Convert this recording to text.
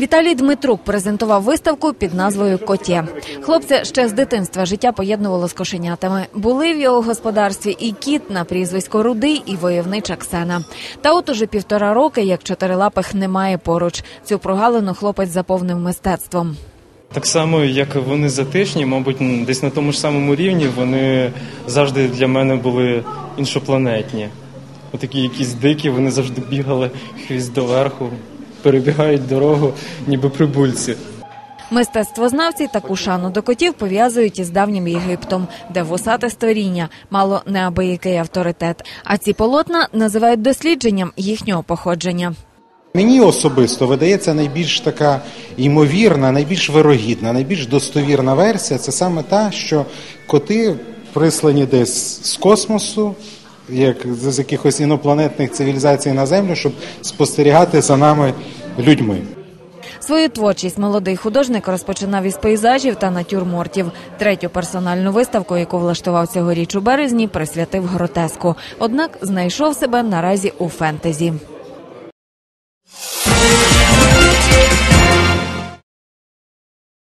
Віталій Дмитрук презентував виставку під назвою Котє. Хлопця ще з дитинства життя поєднувало з кошенятами. Були в його господарстві і кіт на прізвисько Рудий, і войовнича Ксена. Та от уже півтора роки, як чотирилапих немає поруч. Цю прогалину хлопець заповнив мистецтвом. Так само, як вони затишні, мабуть, десь на тому ж самому рівні вони завжди для мене були іншопланетні. Отакі якісь дикі, вони завжди бігали хвіст доверху, перебігають дорогу, ніби прибульці. Мистецтвознавці таку шану до котів пов'язують із давнім Єгиптом, де вусате створіння мало неабиякий авторитет. А ці полотна називають дослідженням їхнього походження. Мені особисто видається найбільш така ймовірна, найбільш вирогідна, найбільш достовірна версія це саме та, що коти прислані десь з космосу, як з якихось інопланетних цивілізацій на землю, щоб спостерігати за нами людьми. Свою творчість молодий художник розпочинав із пейзажів та натюрмортів. Третю персональну виставку, яку влаштував цьогоріч у березні, присвятив гротеску. Однак знайшов себе наразі у фентезі.